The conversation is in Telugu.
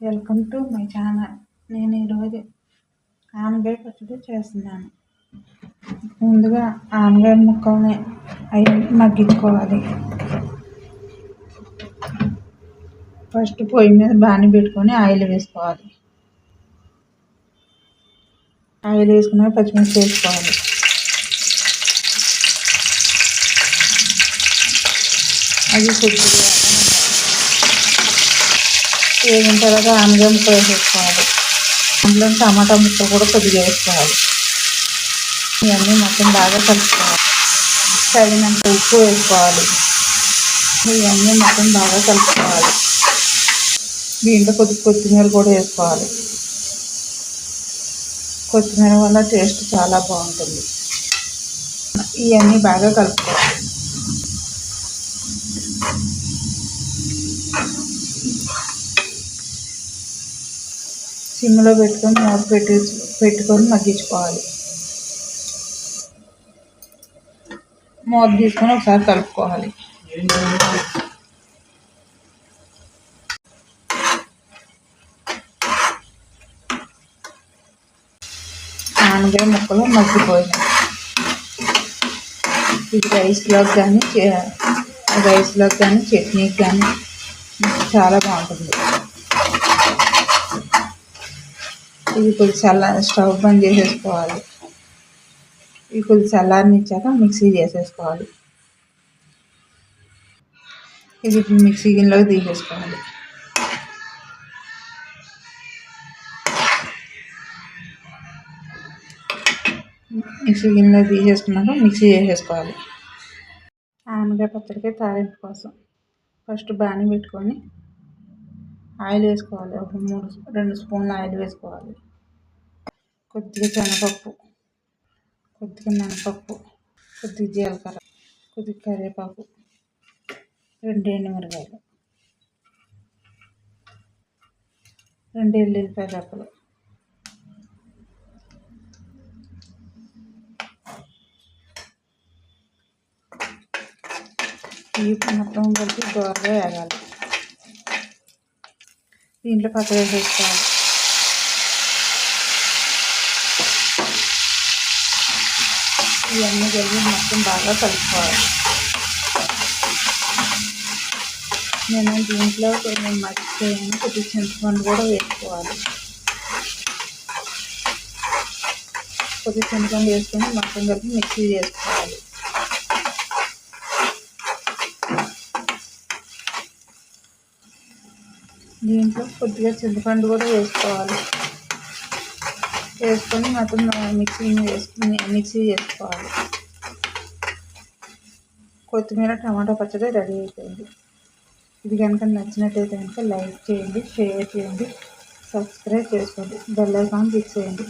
Welcome to my channel. నేను ఈరోజు ఆనగాయ పచ్చడి చేస్తున్నాను. ముందుగా ఆనగాయ ముక్కల్ని అవి మగ్గించుకోవాలి. ఫస్ట్ పొయ్యి మీద బాణి పెట్టుకొని ఆయిల్ వేసుకోవాలి. ఆయిల్ వేసుకున్నాక పచ్చిమిర్చి వేసుకోవాలి. అది కొద్దిగా వేగిన తర్వాత ఆనగా ముక్క వేసేసుకోవాలి. అందులో టమాటా ముక్క కూడా కొద్దిగా వేసుకోవాలి. ఇవన్నీ మొత్తం బాగా కలుపుకోవాలి. తగినంత ఉప్పు వేసుకోవాలి. ఇవన్నీ మొత్తం బాగా కలుపుకోవాలి. దీంట్లో కొద్ది కొత్తిమీర కూడా వేసుకోవాలి. కొత్తిమీర వల్ల టేస్ట్ చాలా బాగుంటుంది. ఇవన్నీ బాగా కలుపుకోవాలి. సిమ్లో పెట్టుకొని మూత పెట్టి పెట్టుకొని మగ్గించుకోవాలి. మూత తీసుకొని ఒకసారి కలుపుకోవాలి. ఆనగాయ ముక్కలు మగ్గిపోయినాయి ఇది రైస్లోకి కానీ రైస్లోకి కానీ చట్నీకి కానీ చాలా బాగుంటుంది. ఇది కొద్ది చల్ల స్టవ్ బంద్ చేసేసుకోవాలి. ఇది కొద్ది చల్లారనిచ్చాక మిక్సీ చేసేసుకోవాలి. ఇది మిక్సీ గిన్నెలోకి తీసేసుకోవాలి. మిక్సీ గిన్నెలో తీసేసుకున్నాక మిక్సీ చేసేసుకోవాలి. ఆనగా పచ్చడికి తాలింపు కోసం ఫస్ట్ బాణీ పెట్టుకొని ఆయిల్ వేసుకోవాలి. ఒక మూడు రెండు స్పూన్లు ఆయిల్ వేసుకోవాలి. కొద్దిగా శనగపప్పు కొద్దిగా మినపప్పు కొద్దిగా జీలకర్ర కొద్దిగా కరివేపాకు రెండు ఎండుమిరకాయలు రెండు ఎల్లుల్లిపాయ రెప్పలు ఈ మొత్తం కలిపి దోరగా వేగాలి. దీంట్లో పచ్చడి వేసేసుకోవాలి. ఇవన్నీ కలిపి మొత్తం బాగా కలుపుకోవాలి. నేను దీంట్లో కొంచెం మర్చిపోయాను కొద్దిగా చింతపండు కూడా వేసుకోవాలి. కొద్దిగా చింతపండు వేసుకొని మొత్తం కలిపి మిక్సీ చేసుకోవాలి. దీంట్లో కొద్దిగా చింతపండు కూడా వేసుకోవాలి. వేసుకొని మొత్తం మిక్సీ వేసుకుని మిక్సీ చేసుకోవాలి. కొత్తిమీర టమాటా పచ్చడి రెడీ అయిపోయింది. ఇది కనుక నచ్చినట్టయితే కనుక లైక్ చేయండి షేర్ చేయండి సబ్స్క్రైబ్ చేసుకోండి బెల్ ఐకాన్ క్లిక్ చేయండి.